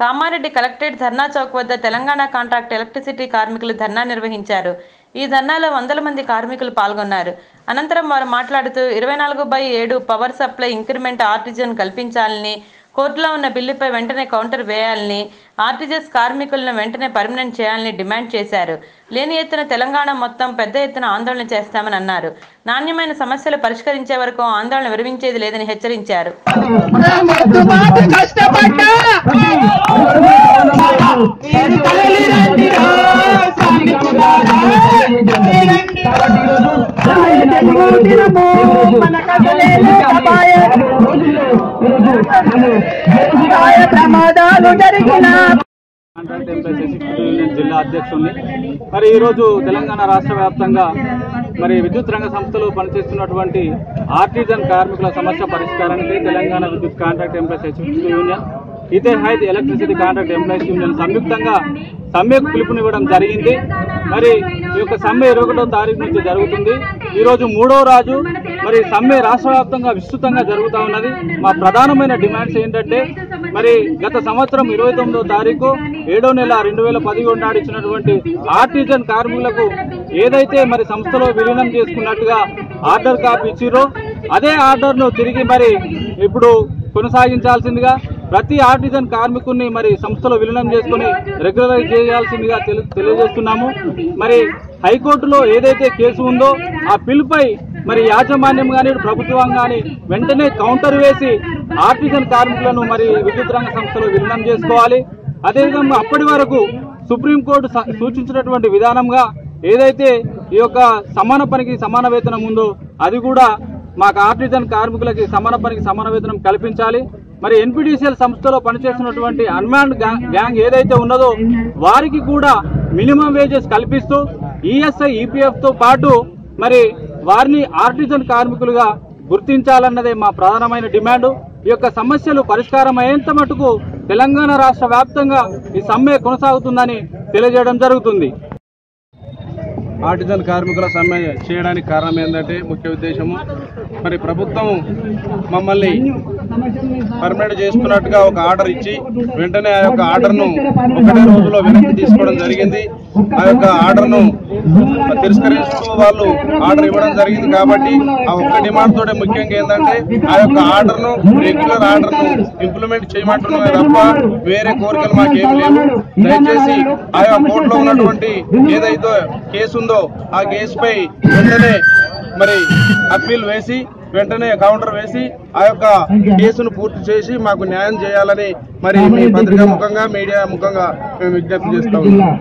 Kamareddy collectorate ధర్నా చౌక్ వద్ద Telangana contract electricity కార్మికులు ధర్నా నిర్వహించారు. ఈ ధర్నాలో వందల మంది కార్మికులు పాల్గొన్నారు. అనంతరం వారు మాట్లాడుతూ ఇరవై నాలుగు బై ఏడు పవర్ సప్లై ఇంక్రిమెంట్ ఆర్టిజన్ కల్పించాలని కోర్టులో ఉన్న బిల్లుపై వెంటనే కౌంటర్ వేయాలని ఆర్టీజీఎస్ కార్మికులను వెంటనే పర్మనెంట్ చేయాలని డిమాండ్ చేశారు. లేని ఎత్తున తెలంగాణ మొత్తం పెద్ద ఎత్తున ఆందోళన చేస్తామని అన్నారు. నాణ్యమైన సమస్యలు పరిష్కరించే వరకు ఆందోళన విరమించేది లేదని హెచ్చరించారు. కష్టపడ్డా? తెలుగు దినము, మన కదలేలు లేకపాయ. వ్యవసాయ ప్రమాదాలు జరిగిన జిల్లా అధ్యక్షుడిని మరి ఈరోజు తెలంగాణ రాష్ట్ర వ్యాప్తంగా మరి విద్యుత్ రంగ సంస్థలు పనిచేస్తున్నటువంటి ఆర్టిజన్ కార్మికుల సమస్య పరిష్కారానికి తెలంగాణ విద్యుత్ కాంట్రాక్ట్ ఎంప్లాయీస్ ఎగ్జిక్యూటివ్ యూనియన్ ఇదే హైత్ ఎలక్ట్రిసిటీ కాంట్రాక్ట్ ఎంప్లాయీస్ యూనియన్ సంయుక్తంగా సమ్మెకు పిలుపునివ్వడం జరిగింది. మరి ఈ యొక్క సమ్మె ఇరవై ఒకటో తారీఖు నుంచి జరుగుతుంది. ఈరోజు మూడో రాజు మరి సమ్మె రాష్ట్ర వ్యాప్తంగా విస్తృతంగా జరుగుతూ ఉన్నది. మా ప్రధానమైన డిమాండ్స్ ఏంటంటే మరి గత సంవత్సరం ఇరవై తొమ్మిదో తారీఖు ఏడో నెల రెండు వేల పదిహేడు నాడు ఇచ్చినటువంటి ఆర్టిజన్ కార్మికులకు ఏదైతే మరి సంస్థలో విలీనం చేసుకున్నట్టుగా ఆర్డర్ కాపీ ఇచ్చిరో అదే ఆర్డర్ను తిరిగి మరి ఇప్పుడు కొనసాగించాల్సిందిగా ప్రతి ఆర్టిజన్ కార్మికుడిని మరి సంస్థలో విలీనం చేసుకుని రెగ్యులరైజ్ చేయాల్సిందిగా తెలి- తెలియజేస్తున్నాము. మరి హైకోర్టులో ఏదైతే కేసు ఉందో ఆ పిల్పై మరి యాజమాన్యం కానీ ప్రభుత్వం కానీ వెంటనే కౌంటర్ వేసి ఆర్టిజన్ కార్మికులను మరి విద్యుత్ రంగ సంస్థలో విలీనం చేసుకోవాలి. అదేవిధంగా అప్పటి వరకు సుప్రీంకోర్టు సూచించినటువంటి విధానంగా ఏదైతే ఈ యొక్క సమాన పనికి సమాన వేతనం ఉందో అది కూడా మాకు ఆర్టిజన్ కార్మికులకి సమాన పనికి సమాన వేతనం కల్పించాలి. మరి ఎన్పిడిసిఎల్ సంస్థలో పనిచేస్తున్నటువంటి అన్మాన్డ్ గ్యాంగ్ ఏదైతే ఉన్నదో వారికి కూడా మినిమం వేజెస్ కల్పిస్తూ ఈఎస్ఐ ఈపీఎఫ్తో పాటు మరి వారిని ఆర్టిజన్ కార్మికులుగా గుర్తించాలన్నదే మా ప్రధానమైన డిమాండ్. ఈ యొక్క సమస్యలు పరిష్కారం అయ్యేంత మటుకు తెలంగాణ రాష్ట్ర వ్యాప్తంగా ఈ సమ్మె కొనసాగుతుందని తెలియజేయడం జరుగుతుంది. ఆర్టిజన్ కార్మికుల సమ్మె చేయడానికి కారణం ఏంటంటే ముఖ్య ఉద్దేశము మరి ప్రభుత్వం మమ్మల్ని పర్మిట్ చేస్తున్నట్టుగా ఒక ఆర్డర్ ఇచ్చి వెంటనే ఆ యొక్క ఆర్డర్ను ఒకటే రోజులో వెనక్కి తీసుకోవడం జరిగింది. ఆ యొక్క ఆర్డర్ను తిరస్కరిస్తూ వాళ్ళు ఆర్డర్ ఇవ్వడం జరిగింది కాబట్టి ఆ ఒక్క డిమాండ్ తోటే ముఖ్యంగా ఏంటంటే ఆ యొక్క ఆర్డర్ను రెగ్యులర్ ఆర్డర్ను ఇంప్లిమెంట్ చేయమంటున్నామే తప్ప వేరే కోరికలు మాకేం లేవు. దయచేసి ఆయా కోర్టులో ఉన్నటువంటి ఏదైతే కేసు ఉందో ఆ కేసుపై వెంటనే మరి అప్పీల్ వేసి వెంటనే కౌంటర్ వేసి ఆ యొక్క కేసును పూర్తి చేసి మాకు న్యాయం చేయాలని మరి మీ పత్రికా ముఖంగా మీడియా ముఖంగా మేము విజ్ఞప్తి చేస్తా ఉన్నాం.